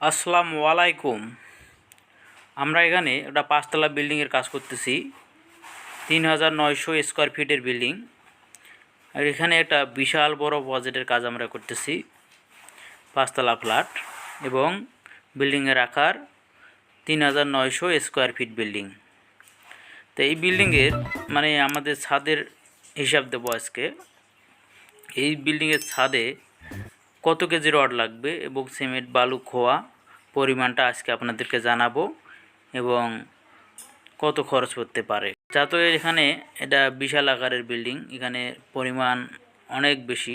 আসসালামু আলাইকুম। আমরা এখানে একটা পাঁচতলা বিল্ডিংয়ের কাজ করতেছি। তিন হাজার নয়শো স্কোয়ার ফিটের বিল্ডিং। আর এখানে একটা বিশাল বড় বাজেটের কাজ আমরা করতেছি। পাঁচতলা ফ্ল্যাট এবং বিল্ডিংয়ের আকার তিন হাজার নয়শো স্কোয়ার ফিট বিল্ডিং। তো এই বিল্ডিংয়ের মানে আমাদের ছাদের হিসাব দেবো আজকে। এই বিল্ডিংয়ের ছাদে কত কেজি রড লাগবে এবং সিমেন্ট, বালু, খোয়া পরিমাণটা আজকে আপনাদেরকে জানাব এবং কত খরচ করতে পারে। যাতে এখানে এটা বিশাল আকারের বিল্ডিং, এখানে পরিমাণ অনেক বেশি।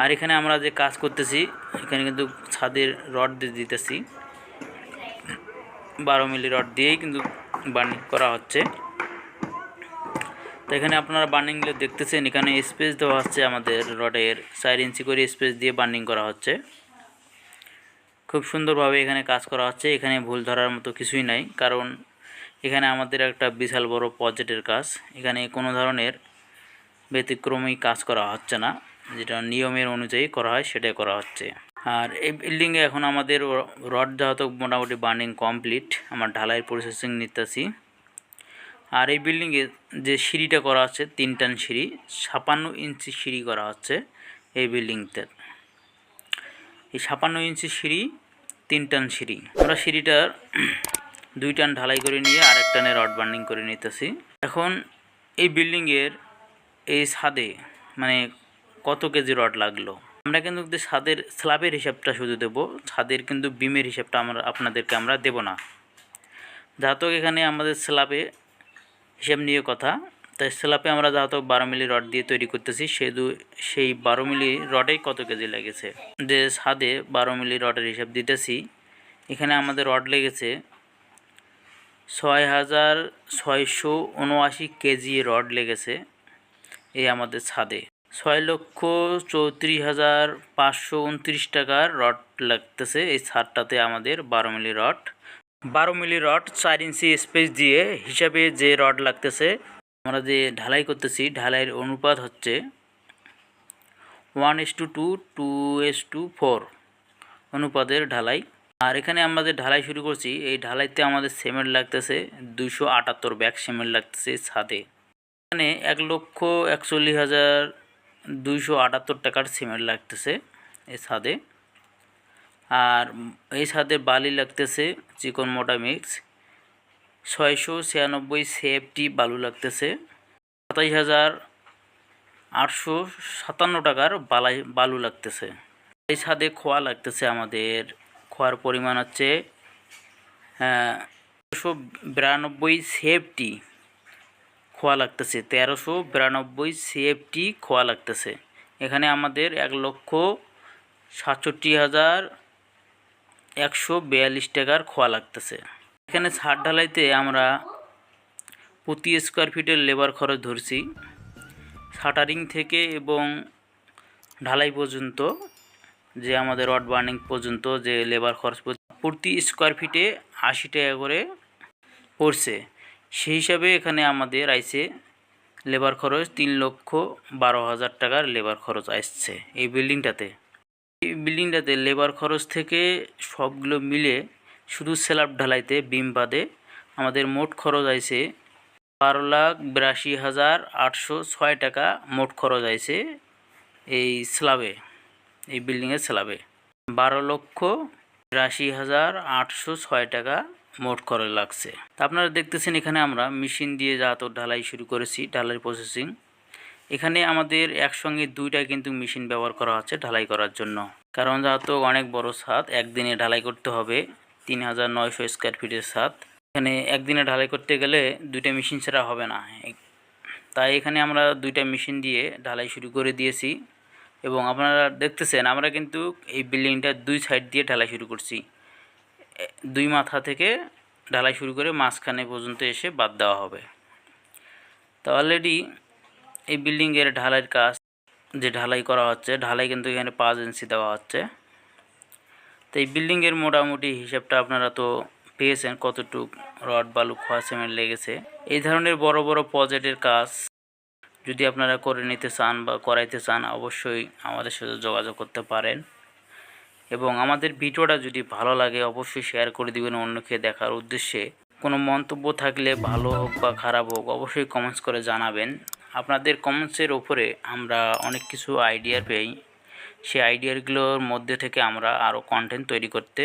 আর এখানে আমরা যে কাজ করতেছি, এখানে কিন্তু ছাদের রড দিয়ে দিতেছি। বারো মিলি রড দিয়েই কিন্তু বার্নিং করা হচ্ছে। তো এখানে আপনারা বার্নিংগুলো দেখতেছেন, এখানে স্পেস দেওয়া হচ্ছে আমাদের রডের, চার ইঞ্চি করে স্পেস দিয়ে বার্নিং করা হচ্ছে। খুব সুন্দরভাবে এখানে কাজ করা হচ্ছে। এখানে ভুল ধরার মতো কিছুই নাই, কারণ এখানে আমাদের একটা বিশাল বড় প্রজেক্টের কাজ। এখানে কোনো ধরনের ব্যতিক্রমী কাজ করা হচ্ছে না, যেটা নিয়মের অনুযায়ী করা হয় সেটাই করা হচ্ছে। আর এই বিল্ডিংয়ে এখন আমাদের রড যেহেতু মোটামুটি বার্নিং কমপ্লিট। আমার ঢালাইয়ের প্রসেসিং নিতেছি। আর এই বিল্ডিংয়ে যে সিঁড়িটা করা হচ্ছে, তিন টান সিঁড়ি, ছাপান্ন ইঞ্চি সিঁড়ি করা হচ্ছে এই বিল্ডিংতে। এই ছাপান্ন ইঞ্চি সিঁড়ি তিন টান সিঁড়ি। আমরা সিঁড়িটার দুই টান ঢালাই করে নিয়ে আরেক টানে রড বার্নিং করে নিতেছি। এখন এই বিল্ডিংয়ের এই ছাদে মানে কত কেজি রড লাগল? আমরা কিন্তু ছাদের স্ল্যাবের হিসাবটা শুধু দেবো, ছাদের কিন্তু বিমের হিসাবটা আমরা আপনাদেরকে আমরা দেব না। যাতক এখানে আমাদের স্ল্যাবে হিসাব নিয়ে কথা। তাই স্ল্যাবে আমরা যাহত বারো মিলি রড দিয়ে তৈরি করতেছি সেদু সেই বারো মিলি রডেই কত কেজি লেগেছে? যে ছাদে বারো মিলি রডের হিসাব দিতেছি, এখানে আমাদের রড লেগেছে ছয় হাজার ছয়শো উনআশি কেজি রড লেগেছে এই আমাদের ছাদে। ছয় লক্ষ চৌত্রিশ হাজার পাঁচশো উনত্রিশ টাকার রড লাগতেছে এই ছাদটাতে আমাদের বারো মিলি রড। বারো মিলি রড চার ইঞ্চি স্পেস দিয়ে হিসাবে যে রড লাগতেছে আমরা যে ঢালাই করতেছি, ঢালাইয়ের অনুপাত হচ্ছে one is to two two is to four অনুপাতের ঢালাই। আর এখানে আমরা যে ঢালাই শুরু করছি, এই ঢালাইতে আমাদের সিমেন্ট লাগতেছে দুশো আটাত্তর ব্যাগ সিমেন্ট লাগতেছে ছাদে। এখানে এক লক্ষ একচল্লিশ হাজার দুইশো আটাত্তর টাকার সিমেন্ট লাগতেছে এই ছাদে। আর এই ছাদে বালি লাগতেছে চিকন মোটা মিক্স ছয়শো ছিয়ানব্বই সেফটি বালু লাগতেছে। সাতাইশ হাজার আটশো সাতান্ন টাকার বালাই বালু লাগতেছে। এই ছাদে খোয়া লাগতেছে আমাদের। খোয়ার পরিমাণ হচ্ছে তেরোশো বিরানব্বই সেফটি খোয়া লাগতেছে। তেরোশো বিরানব্বই সেফটি খোয়া লাগতেছে। এখানে আমাদের এক লক্ষ সাতষট্টি হাজার একশো বিয়াল্লিশ টাকার খোয়া লাগতেছে। এখানে ছাদ ঢালাইতে আমরা প্রতি স্কোয়ার ফিটের লেবার খরচ ধরছি। শাটারিং থেকে এবং ঢালাই পর্যন্ত, যে আমাদের রড বার্নিং পর্যন্ত যে লেবার খরচ প্রতি স্কোয়ার ফিটে আশি টাকা করে পড়ছে। সেই হিসাবে এখানে আমাদের আইসে লেবার খরচ তিন লক্ষ বারো হাজার টাকার লেবার খরচ আসছে এই বিল্ডিংটাতে এই বিল্ডিংটাতে লেবার খরচ থেকে সবগুলো মিলে শুধু স্ল্যাব ঢালাইতে বিম বাদে আমাদের মোট খরচ আইছে বারো লাখ বিরাশি হাজার আটশো ছয় টাকা মোট খরচ আইছে এই স্ল্যাবে এই বিল্ডিংয়ের স্ল্যাবে বারো লক্ষ বিরাশি হাজার আটশো ছয় টাকা মোট খরচ লাগছে। তা আপনারা দেখতেছেন এখানে আমরা মেশিন দিয়ে তো ঢালাই শুরু করেছি, ঢালাই প্রসেসিং এখানে আমাদের একসঙ্গে দুইটা কিন্তু মেশিন ব্যবহার করা হচ্ছে ঢালাই করার জন্য। কারণ যেহেতু অনেক বড় ছাদ, একদিনে ঢালাই করতে হবে। তিন হাজার নয়শো স্কোয়ার ফিটের ছাদ। এখানে একদিনে ঢালাই করতে গেলে দুইটা মেশিন ছাড়া হবে না। তাই এখানে আমরা দুইটা মেশিন দিয়ে ঢালাই শুরু করে দিয়েছি। এবং আপনারা দেখতেছেন, আমরা কিন্তু এই বিল্ডিংটা দুই সাইড দিয়ে ঢালাই শুরু করছি। দুই মাথা থেকে ঢালাই শুরু করে মাঝখানে পর্যন্ত এসে বাদ দেওয়া হবে। তো অলরেডি এই বিল্ডিংয়ের ঢালাইয়ের কাজ যে ঢালাই করা হচ্ছে, ঢালাই কিন্তু এখানে পাঁচ ইঞ্চি দেওয়া হচ্ছে। তো এই বিল্ডিংয়ের মোটামুটি হিসাবটা আপনারা তো পেয়েছেন কতটুক রড বালু খোয়া সিমেন্ট লেগেছে। এই ধরনের বড় বড় প্রজেক্টের কাজ যদি আপনারা করে নিতে চান বা করাইতে চান, অবশ্যই আমাদের সাথে যোগাযোগ করতে পারেন। এবং আমাদের ভিডিওটা যদি ভালো লাগে, অবশ্যই শেয়ার করে দিবেন অন্যকে দেখার উদ্দেশ্যে। কোনো মন্তব্য থাকলে ভালো হোক বা খারাপ হোক, অবশ্যই কমেন্টস করে জানাবেন। আপনাদের কমেন্টসের ওপরে আমরা অনেক কিছু আইডিয়া পেই। সেই আইডিয়াগুলোর মধ্যে থেকে আমরা আরও কন্টেন্ট তৈরি করতে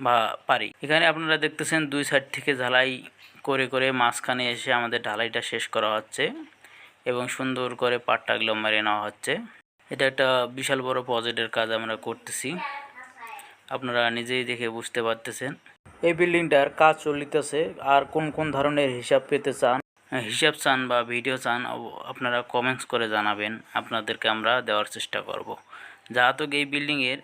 বা পারি। এখানে আপনারা দেখতেছেন দুই সাইড থেকে ঢালাই করে করে মাঝখানে এসে আমাদের ঢালাইটা শেষ করা হচ্ছে এবং সুন্দর করে পাট্টাগুলো মেরে নেওয়া হচ্ছে। এটা একটা বিশাল বড় প্রজেক্টের কাজ আমরা করতেছি। আপনারা নিজেই দেখে বুঝতে পারতেছেন। এই বিল্ডিংটার কাজ চলিতেছে। আর কোন কোন ধরনের হিসাব পেতে চান হিসাব চান বা ভিডিও চান আপনারা কমেন্টস করে জানাবেন। আপনাদেরকে আমরা দেওয়ার চেষ্টা করব। যাহাতো এই বিল্ডিংয়ের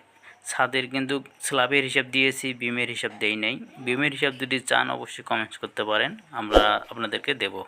ছাদের কিন্তু স্ল্যাবের হিসাব দিয়েছি বিমের হিসাব দেই নাই। বিমের হিসাব যদি চান, অবশ্যই কমেন্টস করতে পারেন। আমরা আপনাদেরকে দেবো।